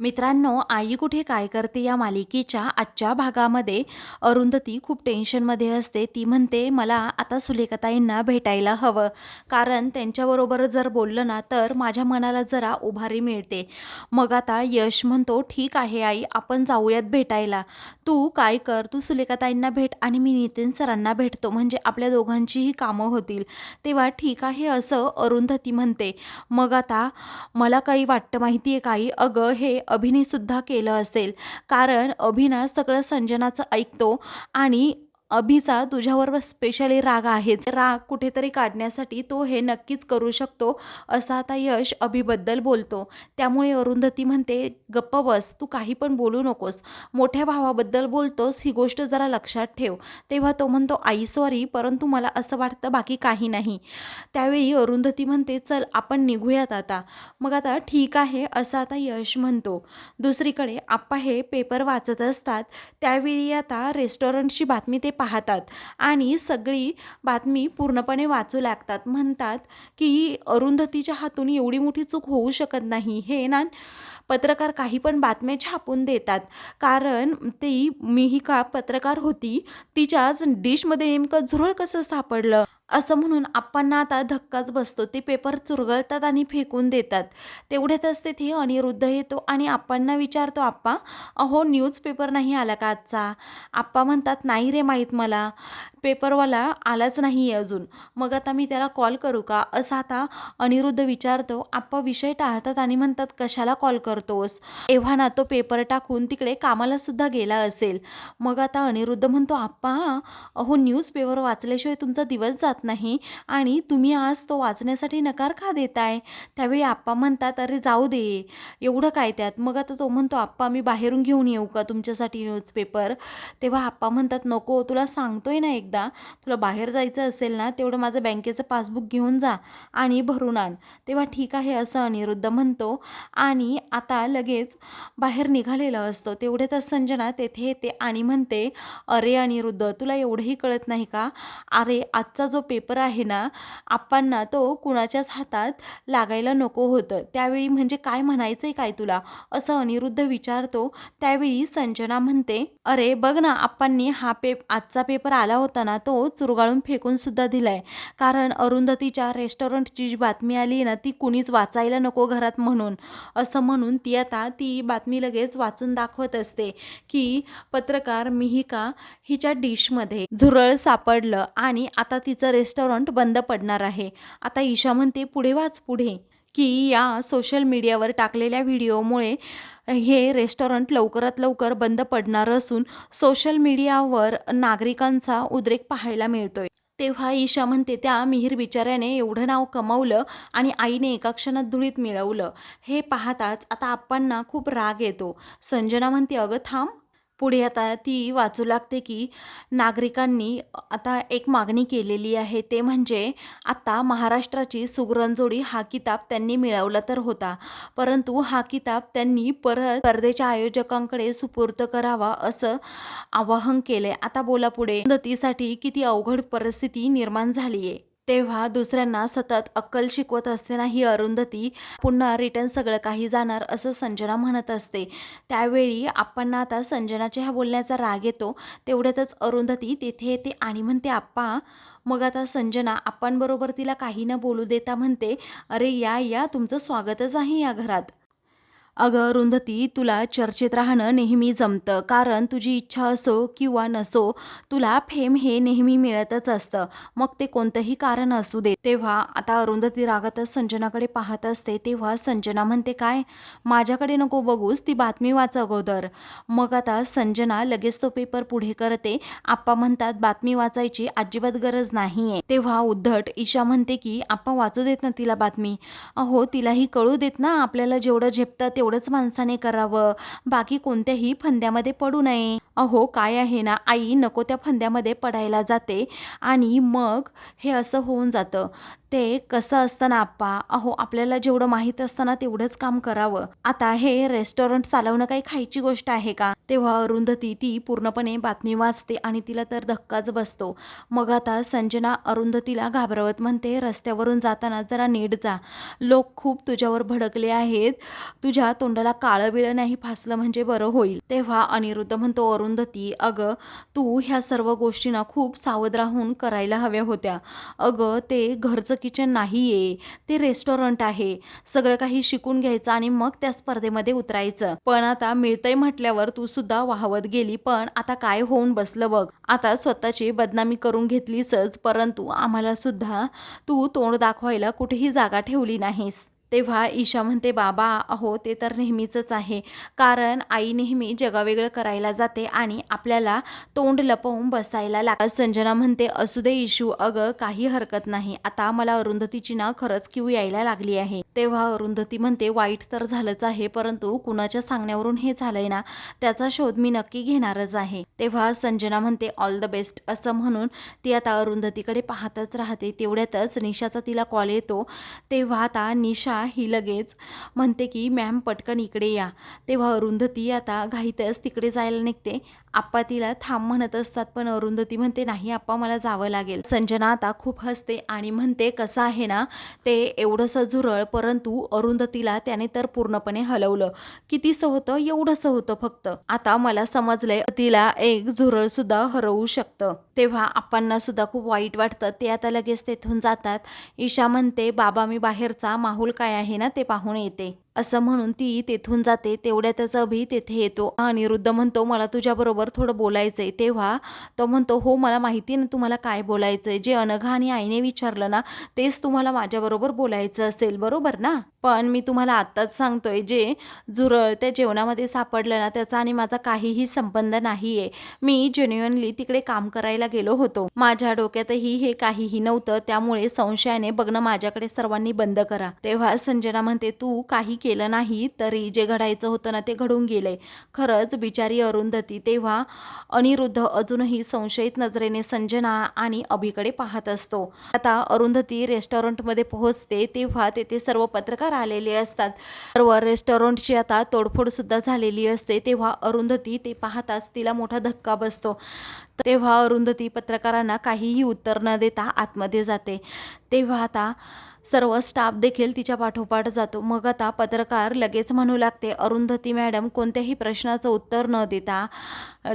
मित्रांनो आई कुठे काय करते या मालिकेच्या आजच्या भागामध्ये? अरुंधती खूप टेन्शनमध्ये असते. ती म्हणते मला आता सुलेखताईंना भेटायला हवं. कारण त्यांच्याबरोबर जर बोललं ना तर माझ्या मनाला जरा उभारी मिळते. मग आता यश म्हणतो ठीक आहे आई आपण जाऊयात भेटायला. तू काय कर? तू सुलेखाताईंना भेट आणि मी नितीन सरांना भेटतो. म्हणजे आपल्या दोघांचीही कामं होतील. तेव्हा ठीक आहे असं अरुंधती म्हणते. मग आता मला काही वाटतं माहिती आहे काही अगं हे अभिनीसुद्धा केलं असेल. कारण अभिना सगळं संजनाचं ऐकतो आणि अभिचा तुझ्यावर स्पेशली राग आहेच राग कुठेतरी काढण्यासाठी तो हे नक्कीच करू शकतो असा आता यश अभिबद्दल बोलतो. त्यामुळे अरुंधती म्हणते गप्प बस तू काही पण बोलू नकोस. मोठ्या भावाबद्दल बोलतोस ही गोष्ट जरा लक्षात ठेव. तेव्हा तो म्हणतो आई सॉरी परंतु मला असं वाटतं बाकी काही नाही. त्यावेळी अरुंधती म्हणते चल आपण निघूयात आता. मग आता ठीक आहे असं आता यश म्हणतो. दुसरीकडे आप्पा हे पेपर वाचत असतात. त्यावेळी आता रेस्टॉरंटची बातमी ते पाहतात. आणि सगळी बातमी पूर्णपणे वाचू लागतात. म्हणतात की अरुंधतीच्या हातून एवढी मोठी चूक होऊ शकत नाही. हे ना पत्रकार काही पण बातम्या छापून देतात. कारण ती मिहिका पत्रकार होती तिच्याच डिशमध्ये नेमकं झुरळ कसं सापडलं? असं म्हणून आपण आता धक्काच बसतो. ते पेपर चुरगळतात आणि फेकून देतात. तेवढ्यातच तिथे अनिरुद्ध येतो आणि आपण विचारतो आप्पा अहो न्यूजपेपर नाही आला का आजचा? आप्पा म्हणतात नाही रे माहीत मला. पेपरवाला आलाच नाही आहे अजून. मग आता मी त्याला कॉल करू का? असं आता अनिरुद्ध विचारतो आप्पा विषय टाळतात आणि म्हणतात कशाला कॉल करतोस? एव्हा ना तो पेपर टाकून तिकडे कामाला सुद्धा गेला असेल. मग आता अनिरुद्ध म्हणतो आप्पा अहो न्यूजपेपर वाचल्याशिवाय तुमचा दिवस जात नाही आणि तुम्ही आज तो वाचण्यासाठी नकार का देताय? त्यावेळी आप्पा म्हणतात अरे जाऊ दे. एवढं काय त्यात? मग आता तो म्हणतो आप्पा मी बाहेरून घेऊन येऊ का तुमच्यासाठी न्यूजपेपर तेव्हा आप्पा म्हणतात नको तुला सांगतोय ना एक एकदा तुला बाहेर जायचं असेल ना तेवढं माझं बँकेचं पासबुक घेऊन जा आणि भरून आण. तेव्हा ठीक आहे असं अनिरुद्ध म्हणतो. आणि आता लगेच बाहेर निघालेलं असतो. तेवढ्यातच संजना तेथे येते आणि म्हणते अरे अनिरुद्ध तुला एवढंही कळत नाही का? अरे आजचा जो पेपर आहे ना आप्पांना तो कुणाच्याच हातात लागायला नको होतं. त्यावेळी म्हणजे काय म्हणायचं आहे काय तुला? असं अनिरुद्ध विचारतो. त्यावेळी संजना म्हणते अरे बघ ना आप्पांनी हा पेप आजचा पेपर आला होता असताना तो चुरगाळून फेकून सुद्धा दिलाय. कारण अरुंधतीच्या रेस्टॉरंटची जी बातमी आली ना ती कुणीच वाचायला नको घरात म्हणून. असं म्हणून ती आता ती बातमी लगेच वाचून दाखवत असते की पत्रकार मिहिका हिच्या डिशमध्ये झुरळ सापडलं आणि आता तिचं रेस्टॉरंट बंद पडणार आहे. आता ईशा म्हणते पुढे वाच पुढे. की या सोशल मीडियावर टाकलेल्या व्हिडिओमुळे हे रेस्टॉरंट लवकरात लवकर बंद पडणार असून सोशल मीडियावर नागरिकांचा उद्रेक पाहायला मिळतोय. तेव्हा ईशा म्हणते त्या मिहीर बिचाऱ्याने एवढं नाव कमावलं आणि आईने एका क्षणात धुळीत मिळवलं. हे पाहताच आता आप्पांना खूप राग येतो. संजना म्हणते अगं थांब पुढे आता ती वाचू लागते की नागरिकांनी आता एक मागणी केलेली आहे ते म्हणजे आता महाराष्ट्राची सुगरणजोडी हा किताब त्यांनी मिळवला तर होता. परंतु हा किताब त्यांनी परत स्पर्धेच्या आयोजकांकडे सुपूर्द करावा असं आवाहन केलंय. आता बोला पुढे. मदतीसाठी किती अवघड परिस्थिती निर्माण झाली आहे तेव्हा दुसऱ्यांना सतत अक्कल शिकवत असताना ही अरुंधती पुन्हा रिटर्न सगळं काही जाणार असं संजना म्हणत असते. त्यावेळी आपण आता संजनाच्या ह्या बोलण्याचा राग येतो तेवढ्यातच अरुंधती तेथे येते आणि म्हणते आप्पा मग आता संजना आपणबरोबर तिला काही न बोलू देता म्हणते अरे या या तुमचं स्वागतच आहे या घरात. अगं अरुंधती तुला चर्चेत राहणं नेहमी जमतं कारण तुझी इच्छा असो किंवा नसो तुला फेम हे नेहमी मिळतच असतं. मग ते कोणतंही कारण असू दे. तेव्हा आता अरुंधती रागातच संजनाकडे पाहत असते तेव्हा संजना म्हणते काय? माझ्याकडे नको बघूस ती बातमी वाच अगोदर. मग आता संजना लगेच तो पेपर पुढे करते. आप्पा म्हणतात बातमी वाचायची अजिबात गरज नाही आहे तेव्हा उद्धट ईशा म्हणते की आप्पा वाचू देत ना तिला बातमी? अहो तिलाही कळू देत ना आपल्याला जेवढं झेपतं तेवढं तेवढंच माणसाने करावं. बाकी कोणत्याही फंद्यामध्ये पडू नये. अहो काय आहे ना आई नको त्या फंद्यामध्ये पडायला जाते आणि मग हे असं होऊन जातं. ते कसं असतं ना आप्पा? अहो आपल्याला जेवढं माहीत असतं ना तेवढंच काम करावं. आता हे रेस्टॉरंट चालवणं काही खायची गोष्ट आहे का? तेव्हा अरुंधती ती पूर्णपणे बातमी वाचते आणि तिला तर धक्काच बसतो. मग आता संजना अरुंधतीला घाबरवत म्हणते रस्त्यावरून जाताना जरा नीट जा. लोक खूप तुझ्यावर भडकले आहेत. तुझ्या तोंडाला काळं बिळं नाही फासलं म्हणजे बरं होईल. तेव्हा अनिरुद्ध म्हणतो अरुंधती अगं तू ह्या सर्व गोष्टींना खूप सावध राहून करायला हव्या होत्या. अगं ते घरचं किचन नाही आहे ते रेस्टॉरंट आहे. सगळं काही शिकून घ्यायचं आणि मग त्या स्पर्धेमध्ये उतरायचं. पण आता मिळतंय म्हटल्यावर तू सुद्धा वाहवत गेली पण आता काय होऊन बसलं बघ. आता स्वतःची बदनामी करून घेतलीसच परंतु आम्हाला सुद्धा तू तोंड दाखवायला कुठेही जागा ठेवली नाहीस. तेव्हा ईशा म्हणते बाबा अहो ते तर नेहमीचंच आहे. कारण आई नेहमी जगावेगळं करायला जाते आणि आपल्याला तोंड लपवून बसायला लाग संजना म्हणते असू दे इशू अगं काही हरकत नाही. आता मला अरुंधतीची ना खरंच किव यायला लागली आहे. तेव्हा अरुंधती म्हणते वाईट तर झालंच आहे परंतु कुणाच्या सांगण्यावरून हे झालंय ना त्याचा शोध मी नक्की घेणारच आहे. तेव्हा संजना म्हणते ऑल द बेस्ट असं म्हणून ती आता अरुंधतीकडे पाहतच राहते. तेवढ्यातच निशाचा तिला कॉल येतो. तेव्हा आता निशा ही लगेच म्हणते की मॅम पटकन इकडे या. तेव्हा अरुंधती आता घाईतच तिकडे जायला निघते. आप्पा तिला थांब म्हणत असतात पण अरुंधती म्हणते नाही आप्पा मला जावं लागेल. संजना आता खूप हसते आणि म्हणते कसं आहे ना ते एवढंसं झुरळ परंतु अरुंधतीला त्याने तर पूर्णपणे हलवलं. कितीसं होतं? एवढंसं होतं फक्त. आता मला समजलंय तिला एक झुरळ सुद्धा हरवू शकतं. तेव्हा आप्पांना सुद्धा खूप वाईट वाटतं. ते आता लगेच तेथून जातात. ईशा म्हणते बाबा मी बाहेरचा माहोल काय आहे ना ते पाहून येते. असं म्हणून ती तेथून जाते तेवढ्यातच अभि तेथे येतो आणि वृद्ध म्हणतो मला तुझ्याबरोबर थोडं बोलायचं आहे तेव्हा तो म्हणतो हो मला माहिती ना तुम्हाला काय बोलायचं आहे जे अनघा आणि आईने विचारलं ना तेच तुम्हाला माझ्याबरोबर बोलायचं असेल. बरोबर ना? पण मी तुम्हाला आत्ताच सांगतोय जे झुरळ त्या जेवणामध्ये सापडलं ना त्याचा आणि माझा काहीही संबंध नाही आहे मी जेन्युअनली तिकडे काम करायला गेलो होतो. माझ्या डोक्यातही हे काहीही नव्हतं त्यामुळे संशयाने बघणं माझ्याकडे सर्वांनी बंद करा. तेव्हा संजना म्हणते तू काही केलं नाही तरी जे घडायचं होतं ना ते घडून गेलंय खरंच बिचारी अरुंधती तेव्हा अनिरुद्ध अजूनही संशयित नजरेने संजना आणि अभिकडे पाहत असतो. आता अरुंधती रेस्टॉरंटमध्ये पोहोचते तेव्हा तेथे सर्व पत्रकार आलेले असतात. सर्व रेस्टॉरंटची आता तोडफोड सुद्धा झालेली असते. तेव्हा अरुंधती ते पाहताच तिला मोठा धक्का बसतो. तेव्हा अरुंधती पत्रकारांना काहीही उत्तर न देता आतमध्ये जाते. तेव्हा आता सर्व स्टाफ देखील तिच्या पाठोपाठ जातो. मग आता पत्रकार लगेच म्हणू लागते अरुंधती मॅडम कोणत्याही प्रश्नाचं उत्तर न देता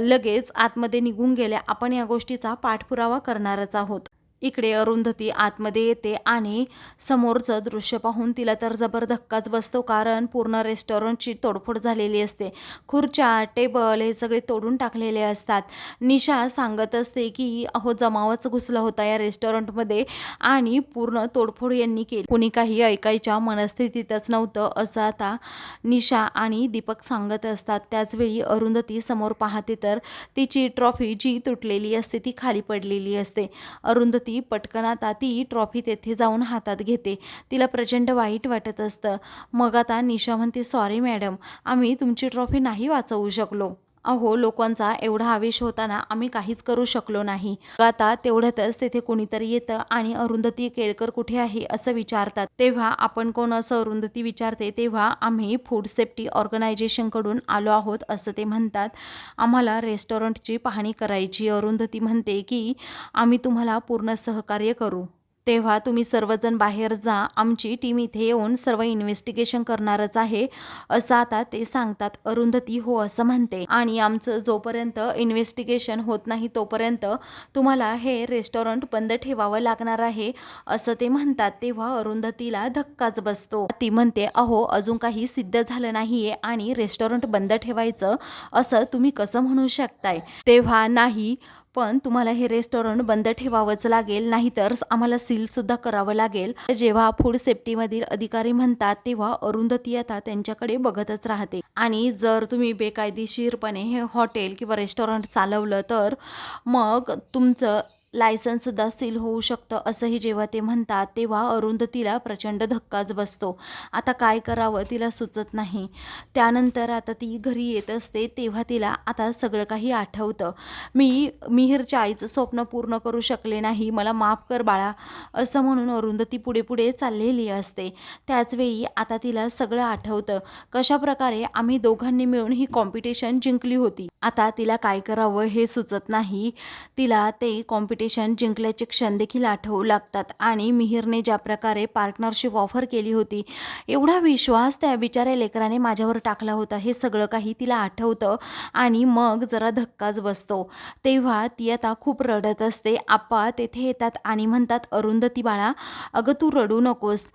लगेच आतमध्ये निघून गेल्या. आपण या गोष्टीचा पाठपुरावा करणारच आहोत. इकडे अरुंधती आतमध्ये येते आणि समोरचं दृश्य पाहून तिला तर जबर धक्काच बसतो कारण पूर्ण रेस्टॉरंटची तोडफोड झालेली असते. खुर्च्या टेबल हे सगळे तोडून टाकलेले असतात. निशा सांगत असते की अहो जमावच घुसला होता या रेस्टॉरंटमध्ये आणि पूर्ण तोडफोड यांनी केली. कुणी काही ऐकायच्या मनस्थितीतच नव्हतं असं आता निशा आणि दीपक सांगत असतात. त्याचवेळी अरुंधती समोर पाहते तर तिची ट्रॉफी जी तुटलेली असते ती खाली पडलेली असते. अरुंधती ती पटकन आता ती ट्रॉफी तेथे जाऊन हातात घेते. तिला प्रचंड वाईट वाटत असतं. मग आता निशा म्हणते सॉरी मॅडम आम्ही तुमची ट्रॉफी नाही वाचवू शकलो. अहो लोकांचा एवढा आवेश होताना आम्ही काहीच करू शकलो नाही. आता तेवढ्यातच तेथे कोणीतरी येतं आणि अरुंधती केळकर कुठे आहे असं विचारतात. तेव्हा आपण कोण असं अरुंधती विचारते तेव्हा आम्ही फूड सेफ्टी ऑर्गनायझेशनकडून आलो आहोत असं ते म्हणतात. आम्हाला रेस्टॉरंटची पाहणी करायची. अरुंधती म्हणते की आम्ही तुम्हाला पूर्ण सहकार्य करू. तेव्हा तुम्ही सर्वजण बाहेर जा. आमची टीम इथे येऊन सर्व इन्व्हेस्टिगेशन करणारच आहे असं आता ते सांगतात. अरुंधती हो असं म्हणते. आणि आमचं जोपर्यंत इन्व्हेस्टिगेशन होत नाही तोपर्यंत तुम्हाला हे रेस्टॉरंट बंद ठेवावं लागणार आहे असं ते म्हणतात. तेव्हा अरुंधतीला धक्काच बसतो. ती म्हणते अहो अजून काही सिद्ध झालं नाहीये आणि रेस्टॉरंट बंद ठेवायचं असं तुम्ही कसं म्हणू शकताय? तेव्हा नाही पण तुम्हाला हे रेस्टॉरंट बंद ठेवावंच लागेल नाहीतर आम्हाला सीलसुद्धा करावं लागेल. जेव्हा फूड सेफ्टीमधील अधिकारी म्हणतात तेव्हा अरुंधती आता त्यांच्याकडे बघतच राहते. आणि जर तुम्ही बेकायदेशीरपणे हे हॉटेल किंवा रेस्टॉरंट चालवलं तर मग तुमचं लायसन्ससुद्धा सील होऊ शकतं असंही जेव्हा ते म्हणतात तेव्हा अरुंधतीला प्रचंड धक्काच बसतो. आता काय करावं तिला सुचत नाही. त्यानंतर आता ती घरी येत असते तेव्हा तिला आता सगळं काही आठवतं. मी मिहीरच्या आईचं स्वप्न पूर्ण करू शकले नाही मला माफ कर बाळा असं म्हणून अरुंधती पुढे पुढे चाललेली असते. त्याचवेळी आता तिला सगळं आठवतं. कशा प्रकारे आम्ही दोघांनी मिळून ही कॉम्पिटिशन जिंकली होती. आता तिला काय करावं हे सुचत नाही. तिला ते कॉम्पिटिशन जिंकल्याचे क्षण देखील आठवू लागतात. आणि मिहिरने ज्या प्रकारे पार्टनरशिप ऑफर केली होती एवढा विश्वास त्या बिचाऱ्या लेकराने माझ्यावर टाकला होता हे सगळं काही तिला आठवतं आणि मग जरा धक्काच बसतो. तेव्हा ती आता खूप रडत असते. आप्पा तेथे येतात आणि म्हणतात अरुंधती बाळा अगं तू रडू नकोस.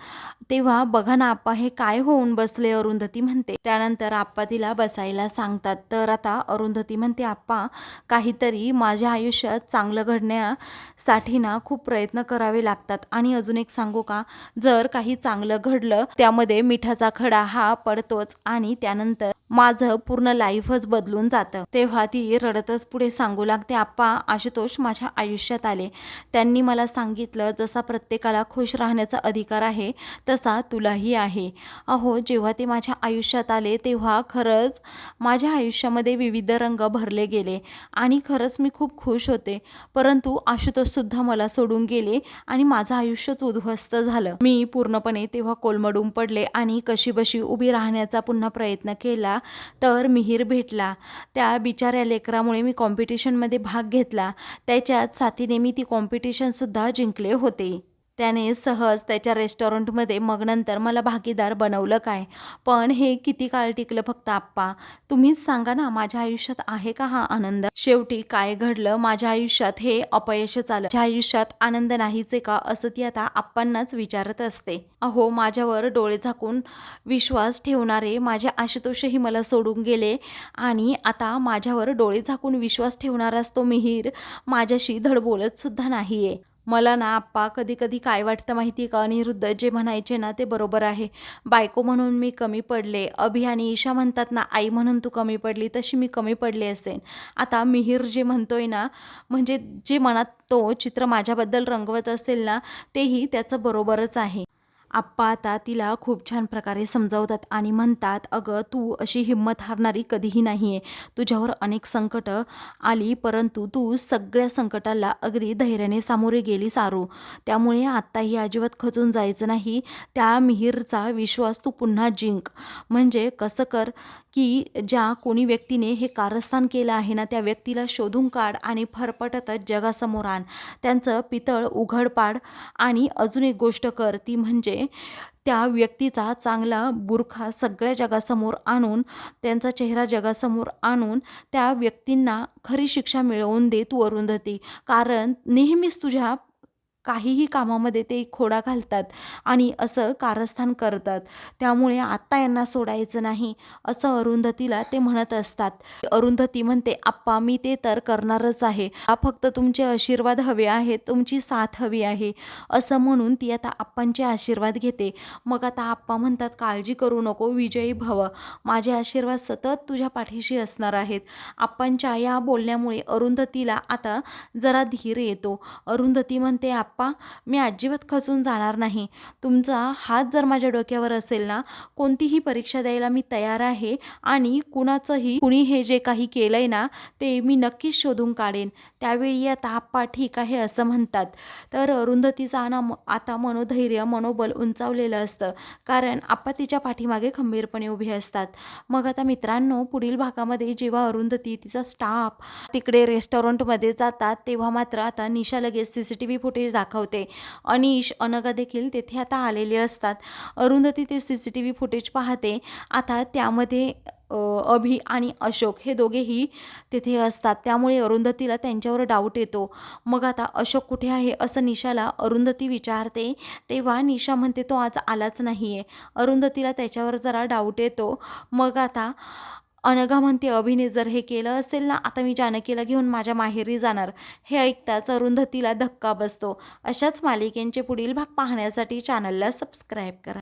तेव्हा बघा ना आप्पा हे काय होऊन बसले? अरुंधती म्हणते. त्यानंतर आप्पा तिला बसायला सांगतात. तर आता अरुंधती म्हणते आप्पा काहीतरी माझ्या आयुष्यात चांगलं घडण्या साठी ना खूप प्रयत्न करावे लागतात. आणि अजून एक सांगू का? जर काही चांगलं घडलं त्यामध्ये मिठाचा खडा हा पडतोच आणि त्यानंतर माझं पूर्ण लाईफच बदलून जातं. तेव्हा ती रडतच पुढे सांगू लागते आप्पा आशुतोष माझ्या आयुष्यात आले. त्यांनी मला सांगितलं जसा प्रत्येकाला खुश राहण्याचा अधिकार आहे तसा तुलाही आहे. अहो जेव्हा ते माझ्या आयुष्यात आले तेव्हा खरंच माझ्या आयुष्यामध्ये विविध रंग भरले गेले आणि खरंच मी खूप खुश होते. परंतु आशुतोषसुद्धा मला सोडून गेले आणि माझं आयुष्यच उद्ध्वस्त झालं. मी पूर्णपणे तेव्हा कोलमडून पडले आणि कशीबशी उभी राहण्याचा पुन्हा प्रयत्न केला तर मिहीर भेटला. त्या बिचाऱ्या लेकरामुळे मी कॉम्पिटिशनमध्ये भाग घेतला. त्याच्यात साथीने मी ती कॉम्पिटिशनसुद्धा जिंकले होते. त्याने सहज त्याच्या रेस्टॉरंटमध्ये मग नंतर मला भागीदार बनवलं काय? पण हे किती काळ टिकलं फक्त आप्पा? तुम्हीच सांगा ना माझ्या आयुष्यात आहे का हा आनंद? शेवटी काय घडलं? माझ्या आयुष्यात हे अपयशच आलं. माझ्या आयुष्यात आनंद नाहीचे का? असं ती आता आप्पांनाच विचारत असते. अहो माझ्यावर डोळे झाकून विश्वास ठेवणारे माझे आशुतोषही मला सोडून गेले आणि आता माझ्यावर डोळे झाकून विश्वास ठेवणाराच तो मिहीर माझ्याशी धड बोलत सुद्धा नाहीये. मला ना आप्पा कधी कधी काय वाटतं माहिती का? अनिरुद्ध जे म्हणायचे ना ते बरोबर आहे. बायको म्हणून मी कमी पडले अभि आणि ईशा म्हणतात ना आई म्हणून तू कमी पडली तशी मी कमी पडले असेन. आता मिहीर जे म्हणतोय ना म्हणजे जे मनात तो चित्र माझ्याबद्दल रंगवत असेल ना तेही त्याचं बरोबरच आहे. आप्पा आता तिला खूप छान प्रकारे समजावतात आणि म्हणतात अगं तू अशी हिंमत हारणारी कधीही नाही आहे तुझ्यावर अनेक संकटं आली परंतु तू सगळ्या संकटाला अगदी धैर्याने सामोरे गेली सारू. त्यामुळे आत्ताही अजिबात खचून जायचं नाही. त्या मिहीरचा विश्वास तू पुन्हा जिंक. म्हणजे कसं कर की ज्या कोणी व्यक्तीने हे कारस्थान केलं आहे ना त्या व्यक्तीला शोधून काढ आणि फरफटतच जगासमोर आण. त्यांचं पितळ उघड पाड आणि अजून एक गोष्ट कर ती म्हणजे त्या व्यक्तीचा चांगला बुरखा सगळ्या जगासमोर आणून त्यांचा चेहरा जगासमोर आणून त्या व्यक्तींना खरी शिक्षा मिळवून दे तू अरुंधती कारण नेहमीच तुझ्या काहीही कामामध्ये ते खोडा घालतात आणि असं कारस्थान करतात. त्यामुळे आत्ता यांना सोडायचं नाही असं अरुंधतीला ते म्हणत असतात. अरुंधती म्हणते आप्पा मी ते तर करणारच आहे. फक्त तुमचे आशीर्वाद हवे आहेत तुमची साथ हवी आहे. असं म्हणून ती आता आप्पांचे आशीर्वाद घेते. मग आता आप्पा म्हणतात काळजी करू नको विजयी भव. माझे आशीर्वाद सतत तुझ्या पाठीशी असणार आहेत. आप्पांच्या या बोलण्यामुळे अरुंधतीला आता जरा धीर येतो. अरुंधती म्हणते आप्पा मी अजिबात खचून जाणार नाही. तुमचा हात जर माझ्या डोक्यावर असेल ना कोणतीही परीक्षा द्यायला मी तयार आहे आणि कुणाचंही कुणी हे जे काही केलंय ना ते मी नक्कीच शोधून काढेन. त्यावेळी आता आप्पा ठीक आहे असं म्हणतात. तर अरुंधतीचा ना आता मनोधैर्य मनोबल उंचावलेलं असतं. कारण आप्पा तिच्या पाठीमागे खंबीरपणे उभे असतात. मग आता मित्रांनो पुढील भागामध्ये जेव्हा अरुंधती तिचा स्टाफ तिकडे रेस्टॉरंटमध्ये जातात तेव्हा मात्र आता निशा लगेच C C T V footage दाखवते. अनिश अनगा देखील तेथे आता आलेले असतात. अरुंधती ते C C T V footage पाहते. आता त्यामध्ये अभि आणि अशोक हे दोघेही तिथे असतात. त्यामुळे अरुंधतीला त्यांच्यावर डाऊट येतो. मग आता अशोक कुठे आहे असं निशाला अरुंधती विचारते. तेव्हा निशा म्हणते तो आज आलाच नाही आहे अरुंधतीला त्याच्यावर जरा डाऊट येतो. मग आता अनघा म्हणते अभिने जर हे केलं असेल ना आता मी जानकीला घेऊन माझ्या माहेरी जाणार. हे ऐकताच अरुंधतीला धक्का बसतो. अशाच मालिकेंचे पुढील भाग पाहण्यासाठी चॅनलला सबस्क्राईब करा.